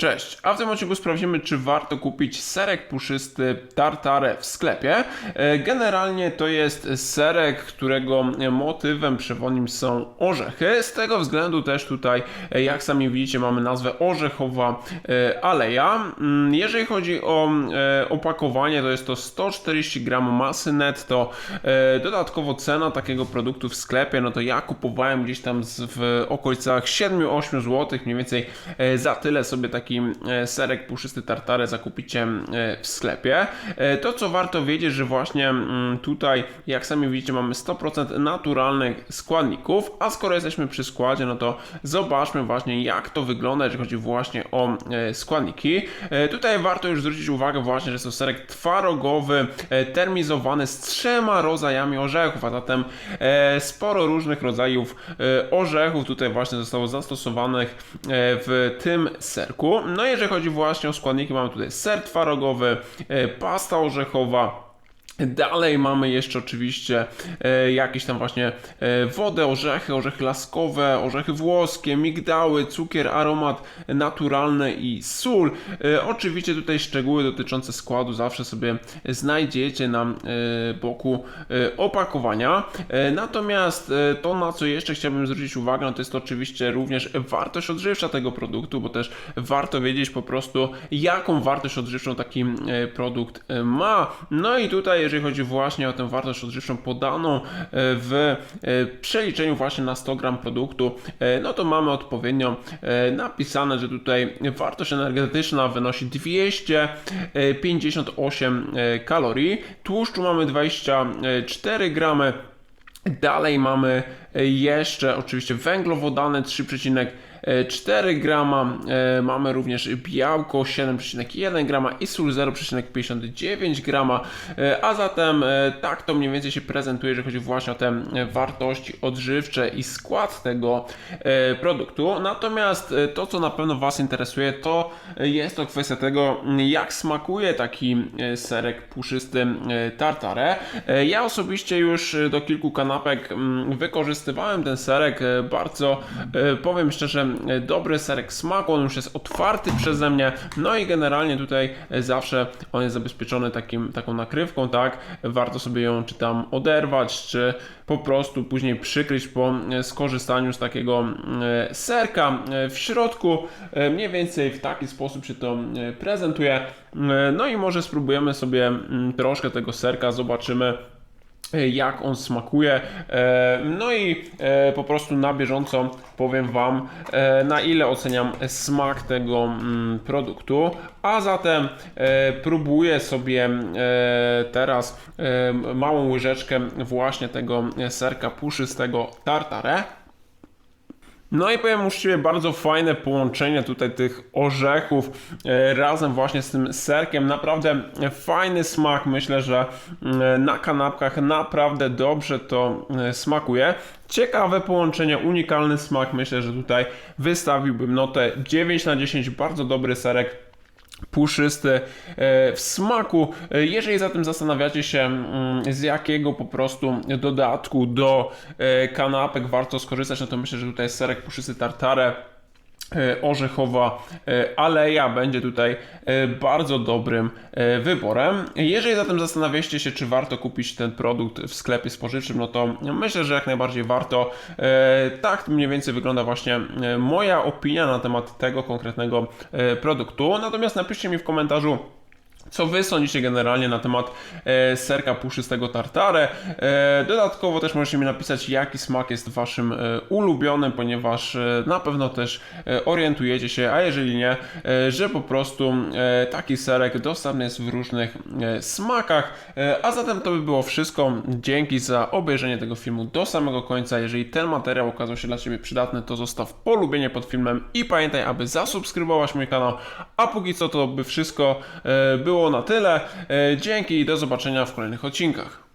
Cześć, a w tym odcinku sprawdzimy, czy warto kupić serek puszysty tartare w sklepie. E, Generalnie to jest serek, którego motywem przewodnim są orzechy. Z tego względu też tutaj, e, jak sami widzicie, mamy nazwę orzechowa e, aleja. Mm, Jeżeli chodzi o opakowanie, to jest to 140 gram masy netto. Dodatkowo cena takiego produktu w sklepie, no to ja kupowałem gdzieś tam w okolicach 7-8 zł, mniej więcej za tyle sobie taki e, serek puszysty tartare zakupicie e, w sklepie. E, To co warto wiedzieć, że właśnie mm, tutaj, jak sami widzicie, mamy 100% naturalnych składników, a skoro jesteśmy przy składzie, no to zobaczmy właśnie jak to wygląda, jeżeli chodzi właśnie o składniki. Tutaj warto już zwrócić uwagę właśnie, że jest to serek twarogowy, termizowany z trzema rodzajami orzechów, a zatem sporo różnych rodzajów orzechów tutaj właśnie zostało zastosowanych w tym serku. No jeżeli chodzi właśnie o składniki, mamy tutaj ser twarogowy, e, pasta orzechowa, Dalej mamy jeszcze oczywiście e, jakieś tam właśnie e, wodę, orzechy, orzechy laskowe, orzechy włoskie, migdały, cukier, aromat naturalny i sól. E, oczywiście tutaj szczegóły dotyczące składu zawsze sobie znajdziecie na boku opakowania. Natomiast to na co jeszcze chciałbym zwrócić uwagę, no to jest to oczywiście również wartość odżywcza tego produktu, bo też warto wiedzieć po prostu jaką wartość odżywczą taki produkt ma. No i tutaj jeżeli chodzi właśnie o tę wartość odżywczą podaną e, w e, przeliczeniu właśnie na 100 gram produktu, e, no to mamy odpowiednio napisane, że tutaj wartość energetyczna wynosi 258 e, kalorii, tłuszczu mamy 24 gramy, Dalej mamy jeszcze oczywiście węglowodany 3,4 grama, e, mamy również białko 7,1 grama i sól 0,59 grama, e, a zatem e, tak to mniej więcej się prezentuje, jeżeli chodzi właśnie o te wartości odżywcze i skład tego produktu. Natomiast to, co na pewno Was interesuje, to jest to kwestia tego, jak smakuje taki serek puszysty tartare. Ja osobiście już do kilku kanapek mm, wykorzystywałem ten serek. Bardzo, powiem szczerze, dobry serek smaku. On już jest otwarty przeze mnie. No i generalnie tutaj e, zawsze on jest zabezpieczony takim, taką nakrywką, tak? Warto sobie ją czy tam oderwać, czy po prostu później przykryć po e, skorzystaniu z takiego e, serka. W środku mniej więcej w taki sposób się to prezentuje. No i może spróbujemy sobie troszkę tego serka, zobaczymy jak on smakuje. E, No i e, po prostu na bieżąco powiem Wam, e, na ile oceniam smak tego mm, produktu. A zatem e, próbuję sobie e, teraz e, małą łyżeczkę właśnie tego serka puszystego tartare. No i powiem uczciwie, bardzo fajne połączenie tutaj tych orzechów e, razem właśnie z tym serkiem. Naprawdę fajny smak. Myślę, że mm, na kanapkach naprawdę dobrze to e, smakuje. Ciekawe połączenie, unikalny smak. Myślę, że tutaj wystawiłbym notę 9 na 10. Bardzo dobry serek puszysty e, w smaku. E, Jeżeli zatem zastanawiacie się, mm, z jakiego po prostu dodatku do e, kanapek warto skorzystać, no to myślę, że tutaj serek puszysty tartare orzechowa e, aleja będzie tutaj e, bardzo dobrym e, wyborem. Jeżeli zatem zastanawiacie się, czy warto kupić ten produkt w sklepie spożywczym, no to myślę, że jak najbardziej warto. E, Tak mniej więcej wygląda właśnie e, moja opinia na temat tego konkretnego e, produktu. Natomiast napiszcie mi w komentarzu, co wy sądzicie generalnie na temat e, serka puszystego tartare? E, dodatkowo też możecie mi napisać, jaki smak jest waszym e, ulubionym, ponieważ e, na pewno też e, orientujecie się, a jeżeli nie, e, że po prostu e, taki serek dostępny jest w różnych e, smakach. E, a zatem to by było wszystko. Dzięki za obejrzenie tego filmu do samego końca. Jeżeli ten materiał okazał się dla Ciebie przydatny, to zostaw polubienie pod filmem i pamiętaj, aby zasubskrybować mój kanał. A póki co to by wszystko e, było na tyle. E, Dzięki i do zobaczenia w kolejnych odcinkach.